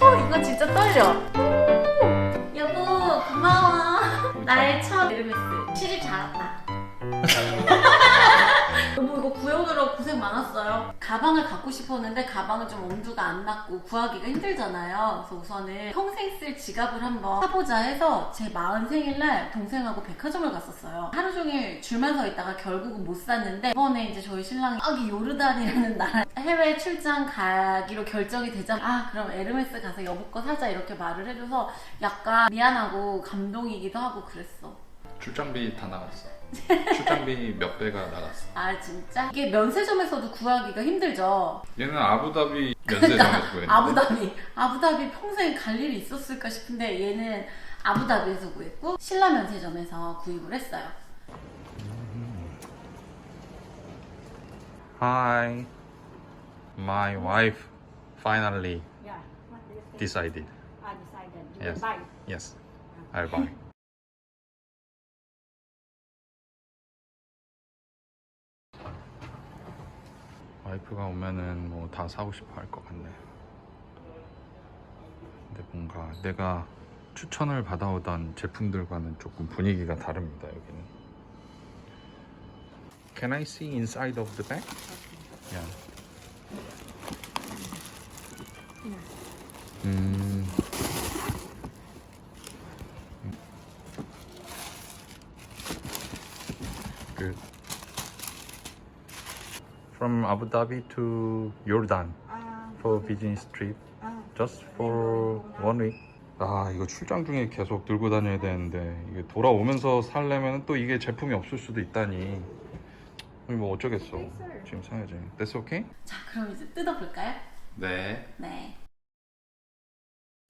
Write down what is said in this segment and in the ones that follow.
어, 이거 진짜 떨려. 오, 여보, 고마워. 나의 첫 에르메스. 시집 잘 왔다. 여보, 이거 구해오느라 고생 많았어요. 가방을 갖고 싶었는데 가방은 좀 엄두가 안 났고 구하기가 힘들잖아요. 그래서 우선은 평생 쓸 지갑을 한번 사보자 해서 제 마흔 생일날 동생하고 백화점을 갔었어요. 하루 종일 줄만 서 있다가 결국은 못 샀는데 이번에 이제 저희 신랑이 여기 요르단이라는 나라 해외 출장 가기로 결정이 되자 아 그럼 에르메스 가서 여보 거 사자 이렇게 말을 해줘서 약간 미안하고 감동이기도 하고 그랬어. 출장비 다 나갔어. 출장비 몇 배가 나갔어. 아 진짜? 이게 면세점에서도 구하기가 힘들죠. 얘는 아부다비 면세점에서 구했는데. 아부다비 아부다비 평생 갈 일이 있었을까 싶은데 얘는 아부다비에서 구했고 신라 면세점에서 구입을 했어요. Hi. My wife finally Yeah. What do you think? decided. I decided you Yes. buy. Yes. I'll buy. 와이프가 오면은 뭐 다 사고 싶어 할 것 같네. 근데 뭔가 내가 추천을 받아오던 제품들과는 조금 분위기가 다릅니다, 여기는. Can I see inside of the bag? Yeah. 음. Good. From Abu Dhabi to Jordan Uh, for business trip, uh, just for one week. 아 이거 출장 중에 계속 들고 다녀야 되는데 이게 돌아오면서 살려면 또 이게 제품이 없을 수도 있다니. 뭐 어쩌겠어. 지금 사야지. That's okay? 자 그럼 이제 뜯어볼까요? 네. 네.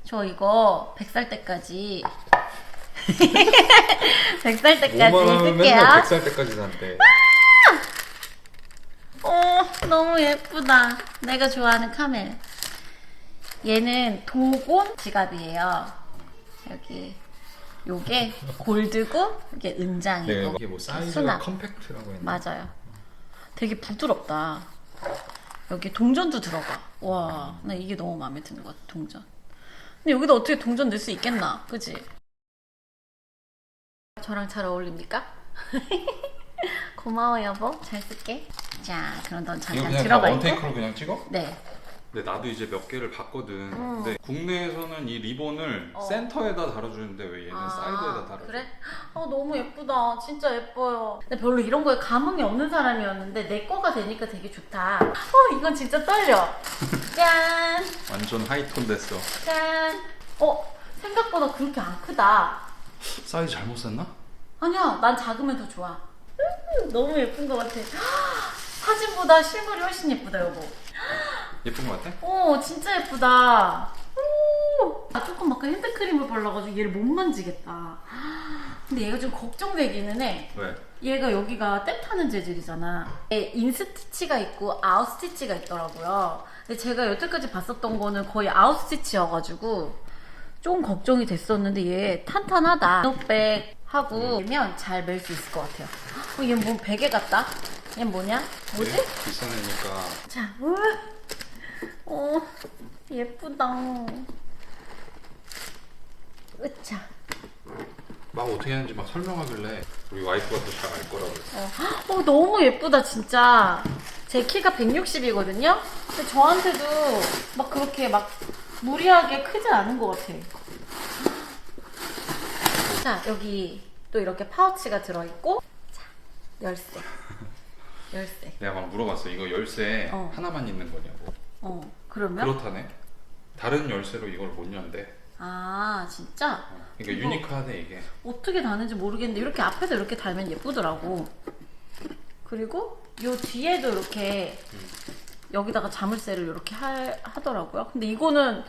저 이거 100살 때까지 100살 때까지 쓸게요. 100살 때까지 산대. 어, 너무 예쁘다. 내가 좋아하는 카멜. 얘는 도곤 지갑이에요. 여기 요게 골드고 이게 은장이고 네, 이게 뭐 사이즈가 수납. 컴팩트라고 했나? 맞아요. 되게 부드럽다. 여기 동전도 들어가. 와, 나 이게 너무 마음에 드는 것 같아, 동전. 근데 여기다 어떻게 동전 넣을 수 있겠나? 그지? 저랑 잘 어울립니까? 고마워, 여보. 잘 쓸게. 자, 그럼 넌 이거 잠깐 그냥 다 들어가 있고. 원테이크로 그냥 찍어? 네. 근데 나도 이제 몇 개를 봤거든. 근데 국내에서는 이 리본을 어. 센터에다 달아주는데 왜 얘는 아, 사이드에다 달아줘? 그래? 어, 너무 예쁘다. 진짜 예뻐요. 근데 별로 이런 거에 감흥이 없는 사람이었는데 내 거가 되니까 되게 좋다. 어, 이건 진짜 떨려. 짠! 완전 하이톤 됐어. 짠! 어, 생각보다 그렇게 안 크다. 사이즈 잘못 샀나? 아니야, 난 작으면 더 좋아. 음, 너무 예쁜 것 같아. 사진보다 실물이 훨씬 예쁘다, 여보. 예쁜 것 같아? 오, 진짜 예쁘다. 오, 나 조금 아까 핸드크림을 발라가지고 얘를 못 만지겠다. 근데 얘가 좀 걱정되기는 해. 왜? 얘가 여기가 때 타는 재질이잖아. 얘 인스티치가 있고 아웃스티치가 있더라고요. 근데 제가 여태까지 봤었던 거는 거의 아웃스티치여가지고 조금 걱정이 됐었는데 얘 탄탄하다. 노백 하고 면잘 멜 수 있을 것 같아요. 어, 얘뭐 베개 같다? 얘 뭐냐? 뭐지? 왜? 비싼 애니까 자, 우 어, 예쁘다. 으차. 막 어떻게 하는지 막 설명하길래 우리 와이프가 더잘알 거라고 그랬어. 어, 어, 너무 예쁘다, 진짜. 제 키가 160이거든요? 근데 저한테도 막 그렇게 막 무리하게 크지 않은 것 같아. 자, 여기 또 이렇게 파우치가 들어있고, 자, 열쇠. 열쇠. 내가 막 물어봤어. 이거 열쇠 어. 하나만 있는 거냐고. 어, 그러면? 그렇다네. 다른 열쇠로 이걸 못 연대. 아, 진짜? 그러니까 이거- 유니크하네 이게. 어떻게 다는지 모르겠는데 이렇게 앞에서 이렇게 달면 예쁘더라고. 그리고 요 뒤에도 이렇게 여기다가 자물쇠를 이렇게 하, 하더라고요. 근데 이거는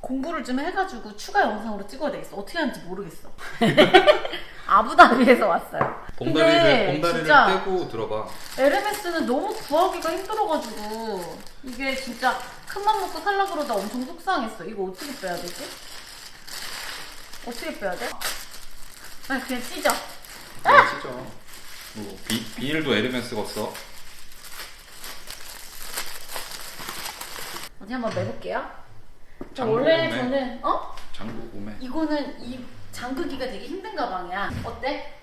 공부를 좀 해가지고 추가 영상으로 찍어야 되겠어. 어떻게 하는지 모르겠어. 아부다비에서 왔어요. 봉다리를 근데 봉다리를 진짜 떼고 들어봐. 에르메스는 너무 구하기가 힘들어가지고 이게 진짜 큰맘 먹고 살라 그러다 엄청 속상했어. 이거 어떻게 빼야 되지? 어떻게 빼야 돼? 아 그냥 찢어. 아! 진짜. 뭐 비, 비닐도 에르메스가 써. 어디 한번 매볼게요. 저 장구 원래 구매. 저는 어? 장구 구매. 이거는 이 잠그기가 되게 힘든 가방이야. 어때?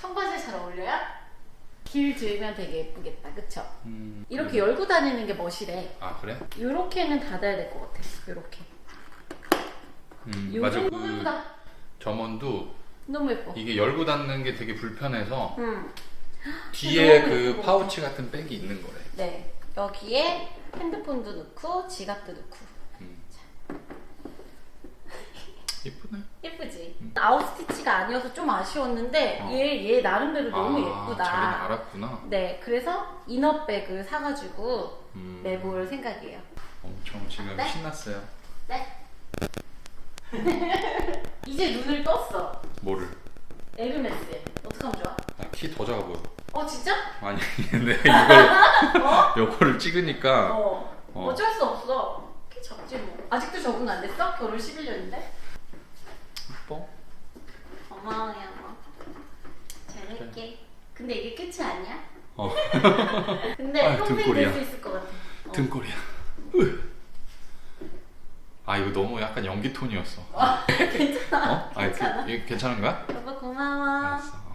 청바지에 잘 어울려요? 길 들면 되게 예쁘겠다, 그쵸? 음, 이렇게 열고 다니는 게 멋이래. 아 그래? 요렇게는 닫아야 될 것 같아. 요렇게. 음, 요 맞아. 그 예쁘다. 점원도 너무 예뻐. 이게 열고 닫는 게 되게 불편해서 응. 뒤에 너무 그 예뻐. 파우치 같은 백이 있는 거래. 네. 여기에 핸드폰도 넣고 지갑도 넣고. 음. 예쁘네. 예쁘지? 아웃스티치가 아니어서 좀 아쉬웠는데 어. 얘, 얘 나름대로 너무 아, 예쁘다. 자기는 알았구나. 네, 그래서 이너백을 사가지고 음, 내볼 생각이에요. 엄청 지금 네? 신났어요. 네. 이제 눈을 떴어. 뭐를? 에르메스. 어떡하면 좋아? 키더 작아 보여. 어, 진짜? 아니 근데 이걸 요거를 찍으니까 어. 어. 어쩔 수 없어. 키 작지 뭐. 아직도 적응 안 됐어? 결혼 11년인데? 예뻐. 고마워요. 뭐. 재밌게. 근데 이게 끝이 아니야? 어. 근데 평생 등골이야. 될수 있을 것 같아. 어. 등골이야. 아 이거 너무 약간 연기 톤이었어. 괜찮아. 어? 아 괜찮아. 이거 괜찮은 거야? 여보 고마워. 알았어.